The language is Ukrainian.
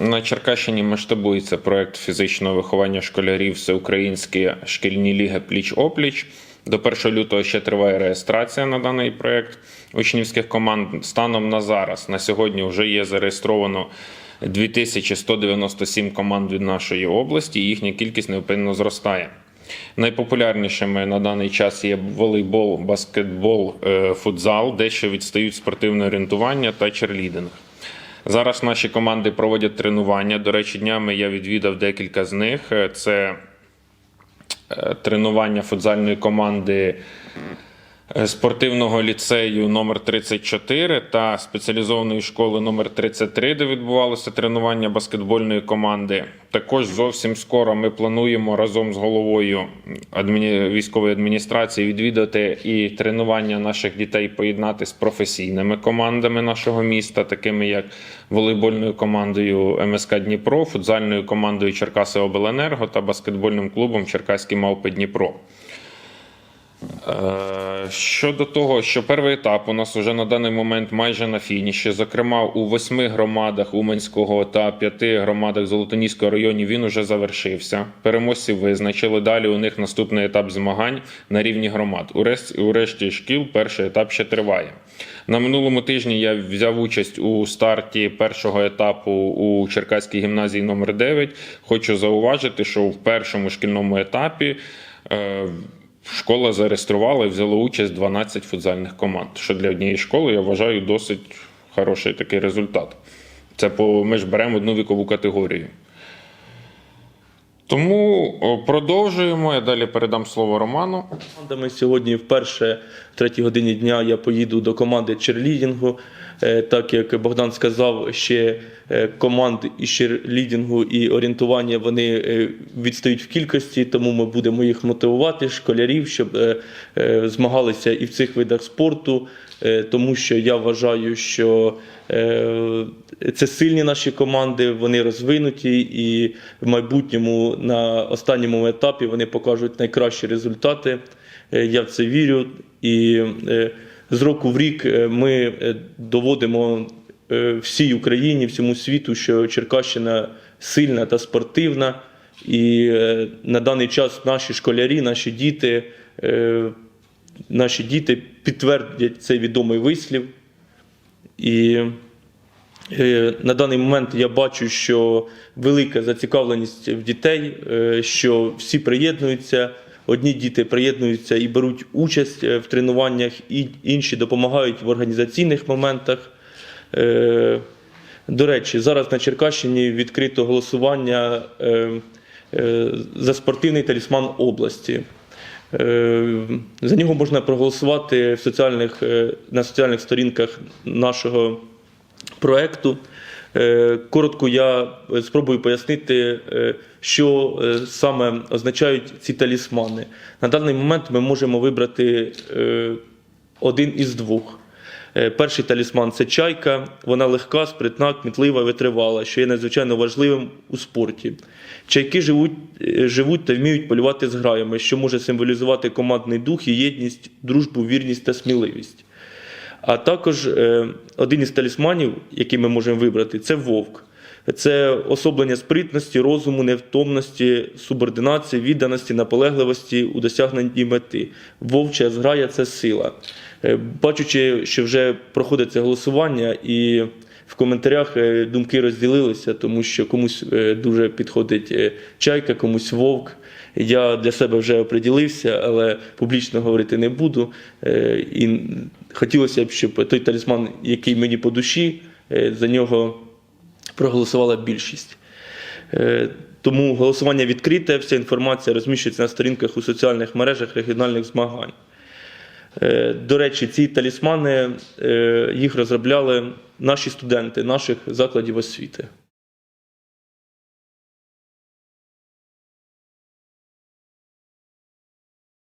На Черкащині масштабується проект фізичного виховання школярів Всеукраїнські шкільні ліги пліч-опліч. До 1 лютого ще триває реєстрація на даний проект учнівських команд. Станом на зараз на сьогодні вже є зареєстровано 2197 команд від нашої області. Їхня кількість невпинно зростає. Найпопулярнішими на даний час є волейбол, баскетбол, е, футзал, дещо відстають спортивне орієнтування та черлідинг. Зараз наші команди проводять тренування. До речі, днями я відвідав декілька з них. Це е, тренування футзальної команди спортивного ліцею номер 34 та спеціалізованої школи номер 33, де відбувалося тренування баскетбольної команди. Також зовсім скоро ми плануємо разом з головою адміні... військової адміністрації відвідати і тренування наших дітей поєднати з професійними командами нашого міста, такими як волейбольною командою МСК Дніпро, футзальною командою Черкаси Обленерго та баскетбольним клубом Черкаські Мавпи Дніпро. Е, Щодо того, що перший етап у нас вже на даний момент майже на фініші. Зокрема, у восьми громадах Уманського та п'яти громадах Золотоніського районів він уже завершився. Переможців визначили. Далі у них наступний етап змагань на рівні громад. У решті, у решті шкіл перший етап ще триває. На минулому тижні я взяв участь у старті першого етапу у Черкаській гімназії номер 9 Хочу зауважити, що в першому шкільному етапі. Школа зареєструвала і взяла участь 12 футзальних команд. Що для однієї школи я вважаю досить хороший такий результат. Це по ми ж беремо одну вікову категорію. Тому продовжуємо. Я далі передам слово Роману. командами. Сьогодні вперше в третій годині дня я поїду до команди черлідінгу. Е, Так як Богдан сказав, ще е, команд і черлідінгу і орієнтування вони е, відстають в кількості, тому ми будемо їх мотивувати, школярів, щоб змагалися і в цих видах спорту, тому що я вважаю, що це сильні наші команди, вони розвинуті, і в майбутньому на останньому етапі вони покажуть найкращі результати. Е, Я в це вірю. І е, з року в рік е, ми доводимо всій Україні, всьому світу, що Черкащина сильна та спортивна. І на даний час наші школярі, наші діти, наші діти підтвердять цей відомий вислів. І На даний момент я бачу, що велика зацікавленість в дітей, е, що всі приєднуються. Одні діти приєднуються і беруть участь е, в тренуваннях, і інші допомагають в організаційних моментах. Е, До речі, зараз на Черкащині відкрито голосування е, е, за спортивний талісман області. Е, За нього можна проголосувати в соціальних, е, на соціальних сторінках нашого проекту. Е, Коротко я е, спробую пояснити, е, що саме означають ці талісмани. На даний момент ми можемо вибрати один із двох. Перший талісман це чайка. Вона легка, спритна, кмітлива, витривала, що є надзвичайно важливим у спорті. Чайки живуть, живуть та вміють полювати з граями, що може символізувати командний дух і єдність, дружбу, вірність та сміливість. А також е, один із талісманів, який ми можемо вибрати, це вовк. Це особлення спритності, розуму, невтомності, субординації, відданості, наполегливості у досягненні мети. Вовча зграя це сила. Е, Бачучи, що вже проходить це голосування, і в коментарях е, думки розділилися, тому що комусь дуже підходить чайка, комусь вовк. Я для себе вже оприділився, але публічно говорити не буду. І хотілося б, щоб той талісман, який мені по душі, е, за нього проголосувала більшість. Е, Тому голосування відкрите, вся інформація розміщується на сторінках у соціальних мережах регіональних змагань. Е, До речі, ці талісмани їх розробляли наші студенти наших закладів освіти.